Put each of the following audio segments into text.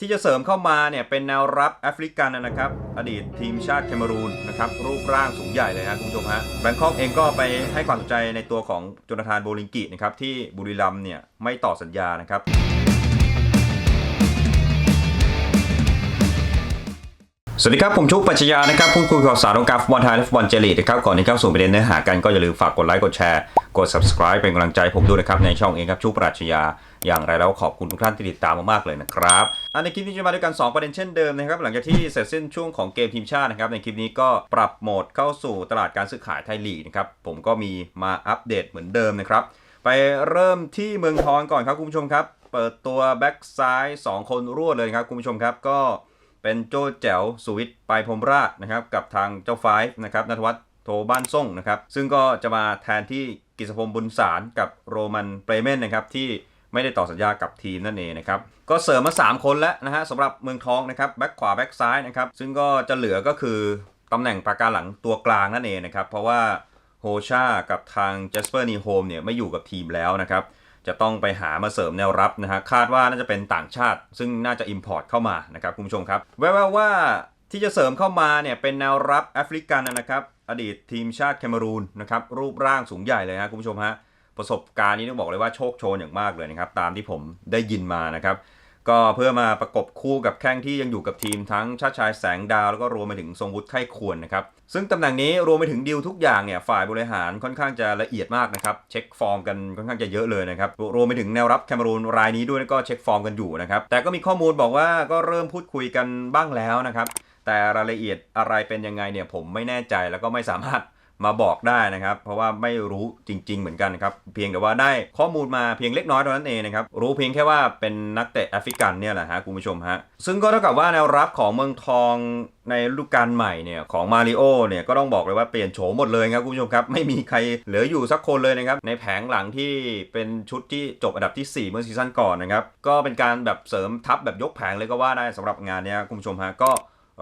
ที่จะเสริมเข้ามาเนี่ยเป็นแนวรับแอฟริกันนะครับ อดีตทีมชาติแคเมรูนนะครับรูปร่างสูงใหญ่เลยนะคุณผู้ชมฮะแบงคอกเองก็ไปให้ความสนใจในตัวของโจนาธานโบลิงกินะครับที่บุรีรัมเนี่ยไม่ต่อสัญญานะครับ สวัสดีครับ ผมชุกปัชญานะครับพูดคุยข่าวสารวงการฟุตบอลไทยและฟุตบอลเจลีกนะครับก่อนที่เข้าสู่ประเด็นเนื้อหากันก็อย่าลืมฝากกดไลค์กดแชร์กด subscribe เป็นกำลังใจผมด้วยนะครับ ในช่องเองครับชุกปัชญาอย่างไรแล้วขอบคุณทุกท่านที่ติดตามมากๆเลยนะครับอันในคลิปนี้จะมาด้วยกัน 2 ประเด็นเช่นเดิมนะครับ หลังจากที่เสร็จสิ้นช่วงของเกมทีมชาตินะครับในคลิปนี้ก็ปรับโหมดเข้าสู่ตลาดการซื้อขายไทยลีกนะครับผมก็มีมาอัปเดตเหมือนเดิมนะครับไปเริ่มที่เมืองทองก่อนครับคุณผู้ชมครับ เปิดตัวแบ็กซ้ายสองคนรวดเลยครับคุณผู้ชมครับก็ เป็นโจแจ๋วสุวิทย์ไปพรมราชนะครับกับทางเจ้าไฟฟ์นะครับนัทวัฒน์โทบ้านส่งนะครับซึ่งก็จะมาแทนที่กิษพงศ์บุญสารกับโรมันเปรเมนนะครับที่ไม่ได้ต่อสัญญากับทีมนั่นเองนะครับก็เสริมมา 3 คนแล้วนะฮะสำหรับเมืองทองนะครับแบ็คขวาแบ็คซ้ายนะครับซึ่งก็จะเหลือก็คือตำแหน่งปราการหลังตัวกลางนั่นเองนะครับเพราะว่าโฮชากับทางเจสเปอร์นีโฮมเนี่ยไม่อยู่กับทีมแล้วนะครับ จะต้องไปหามาเสริมแนวรับนะฮะคาดว่าน่าจะเป็นต่างชาติ ซึ่งน่าจะ Import เข้ามานะครับคุณผู้ชมครับ แววๆว่าที่จะเสริมเข้ามาเนี่ยเป็นแนวรับแอฟริกันนะครับ อดีตทีมชาติแคเมรูนนะครับรูปร่างสูงใหญ่เลยฮะคุณผู้ชมฮะประสบการณ์นี้ต้องบอกเลยว่าโชคโชนอย่างมากเลยนะครับตามที่ผมได้ยินมานะครับ ก็เพื่อมาประกบคู่กับแข้งที่ยังอยู่กับทีมทั้งชาติชายแสงดาวแล้วก็รวมไปถึงทรงวุฒิไข้ควรนะครับ ซึ่งตำแหน่งนี้รวมไปถึงดีลทุกอย่างเนี่ยฝ่ายบริหารค่อนข้างจะละเอียดมากนะครับ เช็คฟอร์มกันค่อนข้างจะเยอะเลยนะครับ รวมไปถึงแนวรับแคมรูนรายนี้ด้วยก็เช็คฟอร์มกันอยู่นะครับ แต่ก็มีข้อมูลบอกว่าก็เริ่มพูดคุยกันบ้างแล้วนะครับ แต่รายละเอียดอะไรเป็นยังไงเนี่ยผมไม่แน่ใจแล้วก็ไม่สามารถ มาบอกได้นะครับ เพราะว่าไม่รู้จริง ๆ เหมือนกันครับ เพียงแต่ว่าได้ข้อมูลมาเพียงเล็กน้อยเท่านั้นเองนะครับ รู้เพียงแค่ว่าเป็นนักเตะแอฟริกันเนี่ยแหละฮะคุณผู้ชมฮะ ซึ่งก็เท่ากับว่าแนวรับของเมืองทองในฤดูกาลใหม่เนี่ยของมาริโอเนี่ยก็ต้องบอกเลยว่าเปลี่ยนโฉมหมดเลยครับคุณผู้ชมครับ ไม่มีใครเหลืออยู่สักคนเลยนะครับ ในแผงหลังที่เป็นชุดที่จบอันดับทีสี่4 เมื่อซีซั่นก่อนนะครับก็เป็นการแบบเสริมทัพแบบยกแผงเลยก็ว่าได้สำหรับงานเนี้ยคุณผู้ชมฮะก็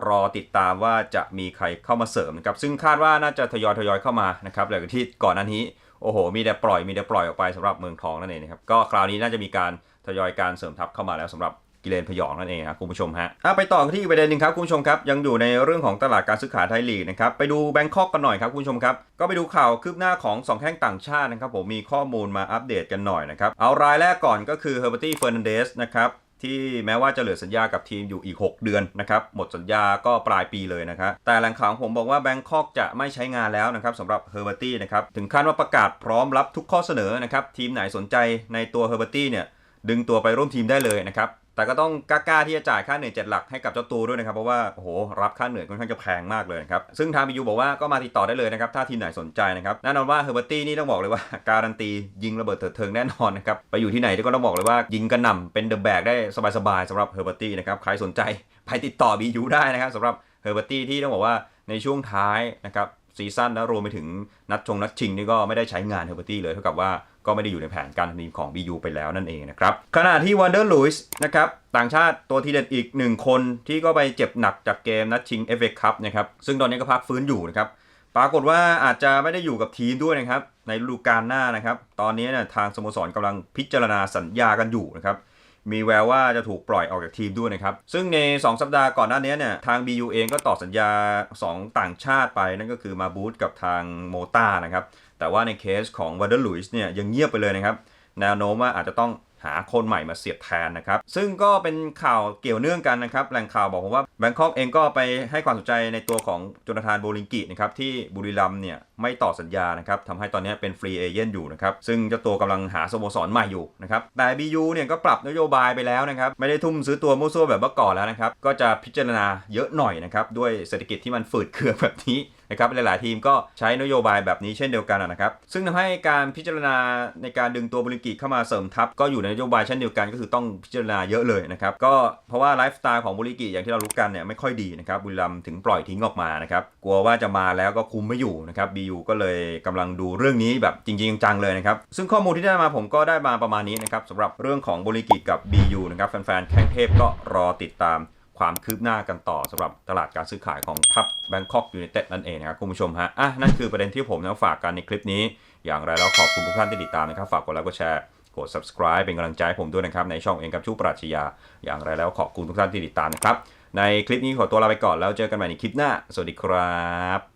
รอติดตามว่าจะมีใครเข้ามาเสริมนะครับซึ่งคาดว่าน่าจะทยอยทยอยเข้ามานะครับหลังจากที่ก่อนหน้านี้โอ้โห มีแต่ปล่อยมีแต่ปล่อยออกไปสำหรับเมืองทองนั่นเองนะครับก็คราวนี้น่าจะมีการทยอยการเสริมทัพเข้ามาแล้วสำหรับกิเลนพยองนั่นเองครับคุณผู้ชมฮะอะไปต่อที่อีกประเด็นหนึ่งครับคุณผู้ชมครับยังอยู่ในเรื่องของตลาดการซื้อขายไทยลีกนะครับไปดูแบงคอกกันหน่อยครับคุณผู้ชมครับก็ไปดูข่าวคืบหน้าของสองแข้งต่างชาตินะครับผมมีข้อมูลมาอัปเดตกันหน่อยนะครับเอารายแรกก่อนก็คือเฮอร์เบอร์ตี้เฟอร์นันเดสนะครับ ที่แม้ว่าจะเหลือสัญญากับทีมอยู่อีก 6 เดือนนะครับ หมดสัญญาก็ปลายปีเลยนะครับ แต่แหล่งข่าวของผมบอกว่าแบงคอกจะไม่ใช้งานแล้วนะครับสำหรับเฮอร์เบอร์ตี้นะครับ ถึงขั้นว่าประกาศพร้อมรับทุกข้อเสนอนะครับ ทีมไหนสนใจในตัวเฮอร์เบอร์ตี้เนี่ยดึงตัวไปร่วมทีมได้เลยนะครับ แต่ก็ต้องกล้าๆที่จะจ่ายค่าเหนื่อยเจ็ดหลักให้กับเจ้าตัวด้วยนะครับ เพราะว่าโอ้โหรับค่าเหนื่อยค่อนข้างจะแพงมากเลยครับซึ่งทางบียูบอกว่าก็มาติดต่อได้เลยนะครับถ้าทีมไหนสนใจนะครับแน่นอนว่าเฮอร์เบอร์ตี้นี่ต้องบอกเลยว่าการันตียิงระเบิดเถิดเทิงแน่นอนนะครับไปอยู่ที่ไหนก็ต้องบอกเลยว่ายิงกระหน่ำเป็นเดอะแบกได้สบายๆสำหรับเฮอร์เบอร์ตี้นะครับใครสนใจไปติดต่อบียูได้นะครับสำหรับเฮอร์เบอร์ตี้ที่ต้องบอกว่าในช่วงท้ายนะครับซีซั่นแล้วรวมไปถึงนัดชงนัดชิงนี่ก็ไม่ได้ใช้งานเฮอร์เบอร์ตี้เลยเท่ากับว่า ก็ไม่ได้อยู่ในแผนการทีมของ BU ไปแล้วนั่นเองนะครับขณะที่วันเดอร์ลุยส์นะครับต่างชาติตัวทีเด็ดอีกหนึ่งคนที่ก็ไปเจ็บหนักจากเกมนัดชิง FA Cup นะครับซึ่งตอนนี้ก็พักฟื้นอยู่นะครับปรากฏว่าอาจจะไม่ได้อยู่กับทีมด้วยนะครับในฤดูกาลหน้านะครับตอนนี้เนี่ยทางสโมสรกำลังพิจารณาสัญญากันอยู่นะครับมีแววว่าจะถูกปล่อยออกจากทีมด้วยนะครับ ซึ่งใน 2 สัปดาห์ก่อนหน้านี้เนี่ยทาง BU เองก็ต่อสัญญา 2 ต่างชาติไปนั่นก็คือมาบูธกับทางโมตานะครับ แต่ว่าในเคสของวันเดอร์ลุยส์เนี่ยยังเงียบไปเลยนะครับแนวโน้มว่าอาจจะต้องหาคนใหม่มาเสียบแทนนะครับ ซึ่งก็เป็นข่าวเกี่ยวเนื่องกันนะครับ แหล่งข่าวบอกผมว่าแบงคอกเองก็ไปให้ความสนใจในตัวของโจนาธานโบลิงกินะครับ ที่บุรีรัมเนี่ยไม่ต่อสัญญานะครับทำให้ตอนนี้เป็นฟรีเอเจนต์อยู่นะครับ ซึ่งเจ้าตัวกำลังหาสโมสรใหม่อยู่นะครับ แต่ BU เนี่ยก็ปรับนโยบายไปแล้วนะครับ ไม่ได้ทุ่มซื้อตัวมั่วซั่วแบบเมื่อก่อนแล้วนะครับ ก็จะพิจารณาเยอะหน่อยนะครับ ด้วยเศรษฐกิจที่มันฝืดเคืองแบบนี้ นะครับหลาย ๆ ทีมก็ใช้นโยบายแบบนี้เช่นเดียวกันนะครับ ซึ่งทำให้การพิจารณาในการดึงตัวบริกิเข้ามาเสริมทัพก็อยู่ในนโยบายเช่นเดียวกันก็คือต้องพิจารณาเยอะเลยนะครับก็เพราะว่าไลฟ์สไตล์ของบริกิอย่างที่เรารู้กันเนี่ยไม่ค่อยดีนะครับบุรีรัมถึงปล่อยทิ้งออกมานะครับกลัวว่าจะมาแล้วก็คุมไม่อยู่นะครับ BU ก็เลยกำลังดูเรื่องนี้แบบจริง ๆ จังเลยนะครับซึ่งข้อมูลที่ได้มาผมก็ได้มาประมาณนี้นะครับสำหรับเรื่องของบริกิกับ BU นะครับแฟน ๆ แข้งเทพก็รอติดตาม ความคืบหน้ากันต่อสำหรับตลาดการซื้อขายของทัพแบงคอกยูเนเต็ดนั่นเองนะครับคุณผู้ชมฮะอะนั่นคือประเด็นที่ผมนะฝากกันในคลิปนี้ อย่างไรแล้วขอบคุณทุกท่านที่ติดตามนะครับ ฝากกดไลค์กดแชร์กด subscribe เป็นกำลังใจผมด้วยนะครับ ในช่องเองกับชูปรัชญาอย่างไรแล้วขอบคุณทุกท่านที่ติดตามนะครับ ในคลิปนี้ขอตัวลาไปก่อนแล้วเจอกันใหม่ในคลิปหน้า สวัสดีครับ